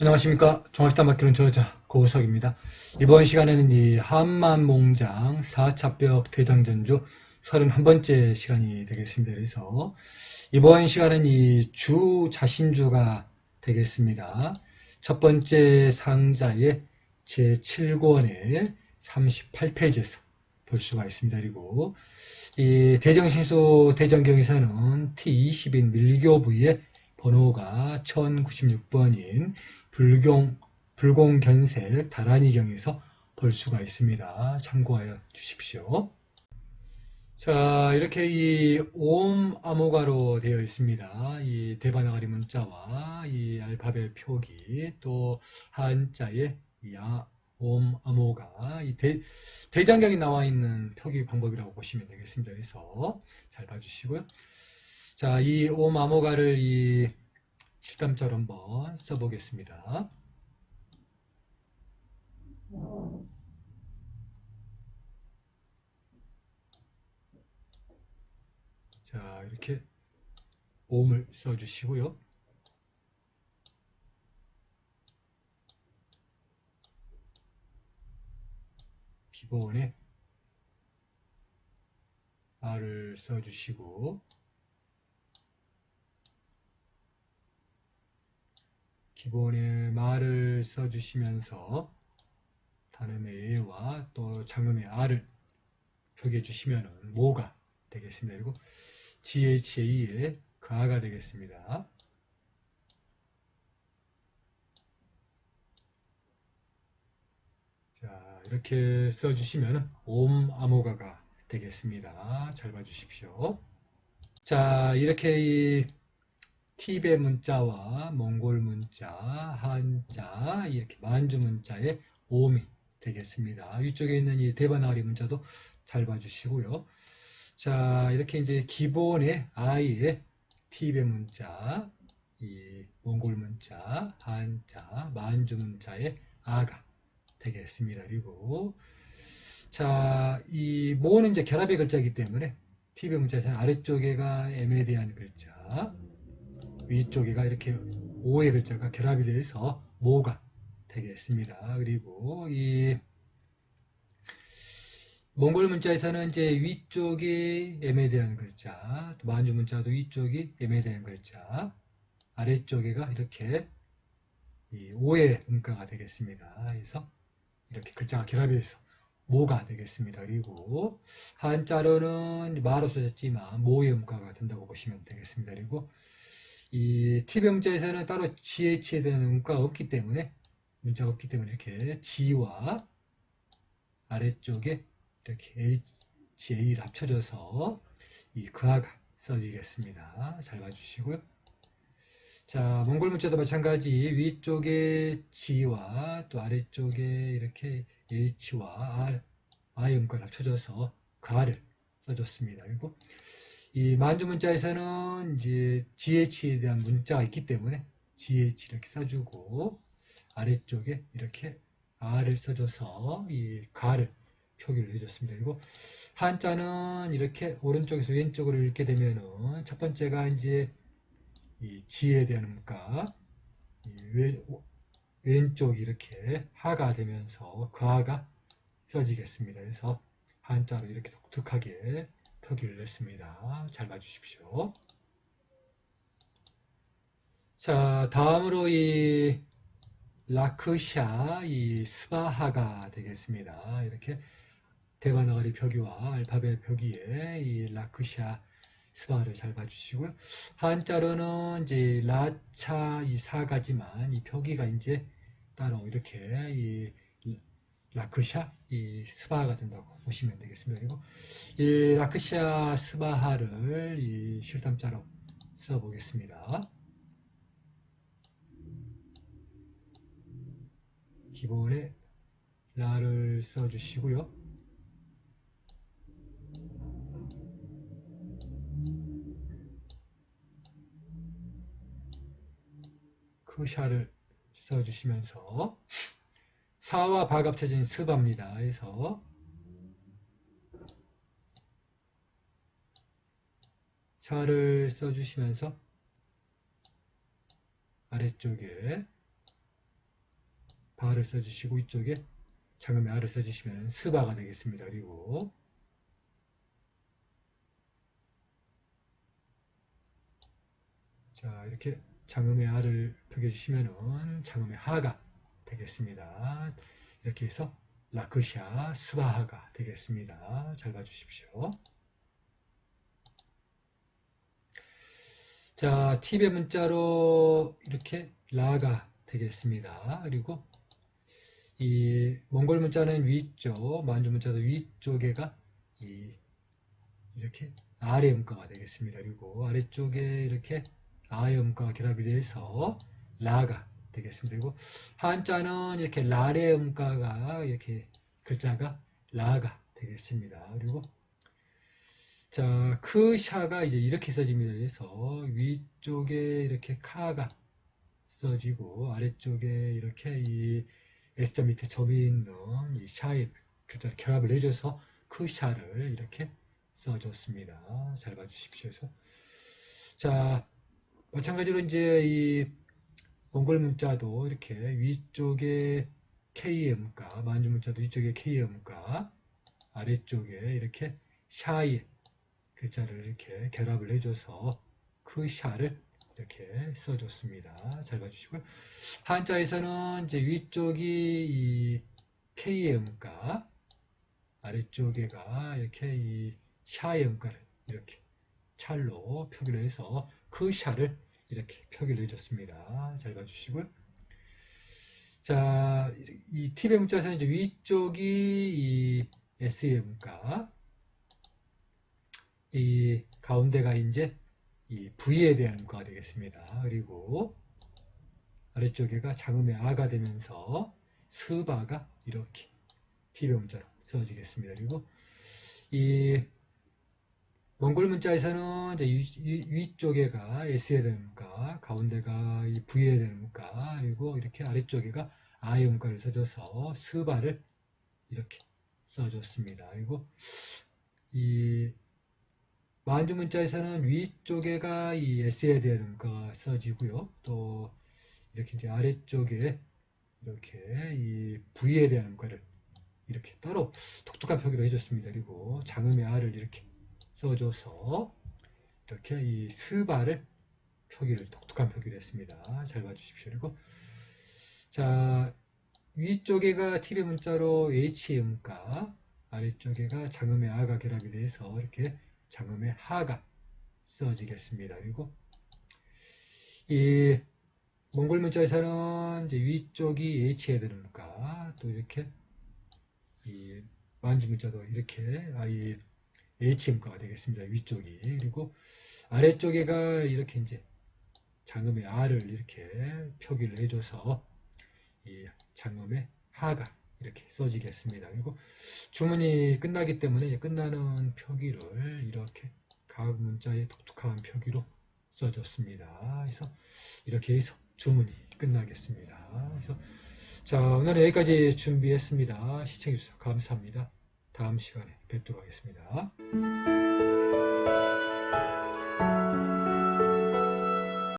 안녕하십니까. 종합식당 맡기는 저자 고우석입니다. 이번 시간에는 이 한만몽장 4차벽 대장전주 31번째 시간이 되겠습니다. 그래서 이번 시간은 이 주 자신주가 되겠습니다. 첫 번째 상자의 제7권의 38페이지에서 볼 수가 있습니다. 그리고 이 대정신소 대전경에서는 T20인 밀교부의 번호가 1096번인 불경, 불공견색 다란이경에서 볼 수가 있습니다. 참고하여 주십시오. 자, 이렇게 이옴 암호가로 되어 있습니다. 이 대바나가리 문자와 이 알파벳 표기, 또 한자의 이 아, 옴 암호가 이 대, 대장경에 나와 있는 표기 방법이라고 보시면 되겠습니다. 그래서 잘 봐주시고요. 자, 이옴 암호가를 이 실담자로 한번 써보겠습니다. 자, 이렇게 옴을 써주시고요. 기본에 R을 써주시고 기본에 말을 써주시면서 단음의 A와 또 장음의 R을 표기해 주시면 모가 되겠습니다. 그리고 GHA의 가가 되겠습니다. 자, 이렇게 써주시면 옴 암호가가 되겠습니다. 잘 봐주십시오. 자, 이렇게 이 티베 문자와 몽골 문자, 한자, 이렇게 만주 문자의 옴이 되겠습니다. 위쪽에 있는 이 대바나리 문자도 잘 봐주시고요. 자, 이렇게 이제 기본의 아이의 티베 문자, 이 몽골 문자, 한자, 만주 문자의 아가 되겠습니다. 그리고 자, 이 모는 이제 결합의 글자이기 때문에 티베 문자에서는 아래쪽에가 M에 대한 글자, 위쪽에가 이렇게 오의 글자가 결합이 돼서 모가 되겠습니다. 그리고 이 몽골 문자에서는 이제 위쪽이 M에 대한 글자, 또 만주 문자도 위쪽이 M에 대한 글자, 아래쪽에가 이렇게 이 오의 음가가 되겠습니다. 그래서 이렇게 글자가 결합이 돼서 모가 되겠습니다. 그리고 한자로는 마로 써졌지만 모의 음가가 된다고 보시면 되겠습니다. 그리고 이 T병자에서는 따로 GH에 대한 음가가 없기 때문에 문자가 없기 때문에 이렇게 G와 아래쪽에 이렇게 HA를 합쳐져서 이 그아가 써지겠습니다. 잘 봐주시고요. 자, 몽골 문자도 마찬가지 위쪽에 G와 또 아래쪽에 이렇게 H와 R, I 음가를 합쳐져서 가를 써줬습니다. 그리고 이 만주 문자에서는 이제 GH에 대한 문자가 있기 때문에 GH 이렇게 써주고 아래쪽에 이렇게 R을 써줘서 이 가를 표기를 해줬습니다. 그리고 한자는 이렇게 오른쪽에서 왼쪽으로 읽게 되면은 첫 번째가 이제 이 지에 대한 음가, 왼, 왼쪽이 이렇게 하가 되면서 그 하가 써지겠습니다. 그래서 한자로 이렇게 독특하게 표기를 했습니다. 잘 봐주십시오. 자, 다음으로 이 라크샤, 이 스바하가 되겠습니다. 이렇게 대바나가리 표기와 알파벳 표기에 이 라크샤 스바를 잘 봐주시고요. 한자로는 이제 라차 이 사가지만 이 표기가 이제 따로 이렇게 이 라크샤 이 스바가 된다고 보시면 되겠습니다. 그리고 이 라크샤 스바하를 이 실담자로 써보겠습니다. 기본에 라를 써주시고요. 크샤를 써주시면서 사와 박 합쳐진 스바입니다. 그래서 사를 써주시면서 아래쪽에 바를 써주시고 위쪽에 장음의 아를 써주시면 스바가 되겠습니다. 그리고 자 이렇게 장음의 아를 표기해 주시면은 장음의 하가 되겠습니다. 이렇게 해서 라크샤 스바하가 되겠습니다. 잘 봐주십시오. 자, 팁의 문자로 이렇게 라가 되겠습니다. 그리고 이 몽골 문자는 위쪽, 만주 문자도 위쪽에가 이 이렇게 아래 음가가 되겠습니다. 그리고 아래쪽에 이렇게 아의 음가가 결합이 돼서 라가 되겠습니다. 그리고 한자는 이렇게 라의 음가가 이렇게 글자가 라가 되겠습니다. 그리고 자, 크 샤가 이제 이렇게 써집니다. 그래서 위쪽에 이렇게 카가 써지고 아래쪽에 이렇게 이 S자 밑에 점이 있는 이 샤의 글자를 결합을 해줘서 크 샤를 이렇게 써줬습니다. 잘 봐주십시오. 그래서 자, 마찬가지로 이제 이 몽골 문자도 이렇게 위쪽에 KM가, 만주 문자도 위쪽에 KM가, 아래쪽에 이렇게 샤이 글자를 이렇게 결합을 해줘서 그 샤를 이렇게 써줬습니다. 잘 봐주시고요. 한자에서는 이제 위쪽이 이 KM가, 아래쪽에가 이렇게 이 샤엠가를 이렇게 찰로 표기를 해서 그 샤를 이렇게 표기를 해줬습니다. 잘 봐주시고요. 자, 이 팁의 문자에서는 이제 위쪽이 이 SM가, 이 가운데가 이제 이 V에 대한 문가가 되겠습니다. 그리고 아래쪽에가 장음의 아가 되면서 스바가 이렇게 팁의 문자로 써지겠습니다. 그리고 이 몽골 문자에서는 이제 위, 위쪽에가 S에 대한 문가, 가운데가 이 V에 대한 문가, 그리고 이렇게 아래쪽에가 문가를 써줘서 스바를 이렇게 써줬습니다. 그리고 이 만주 문자에서는 위쪽에가 이 S에 대한 문가가 써지고요. 또 이렇게 이제 아래쪽에 이렇게 이 V에 대한 문가를 이렇게 따로 독특한 표기로 해줬습니다. 그리고 장음의 R을 이렇게 써줘서 이렇게 이 스바를 표기를 독특한 표기를 했습니다. 잘 봐주십시오. 그리고 자 위쪽에가 팁의 문자로 H의 음가 아래쪽에가 장음의 아가 결합이 돼서 이렇게 장음의 하가 써지겠습니다. 그리고 이 몽골 문자에서는 이제 위쪽이 H에 문가 또 이렇게 이 만주 문자도 이렇게 아이 H음가가 되겠습니다. 위쪽이. 그리고 아래쪽에가 이렇게 이제 장음의 R을 이렇게 표기를 해줘서 이 장음의 하가 이렇게 써지겠습니다. 그리고 주문이 끝나기 때문에 끝나는 표기를 이렇게 각 문자의 독특한 표기로 써줬습니다. 그래서 이렇게 해서 주문이 끝나겠습니다. 그래서 자 오늘은 여기까지 준비했습니다. 시청해주셔서 감사합니다. 다음 시간에 뵙도록 하겠습니다.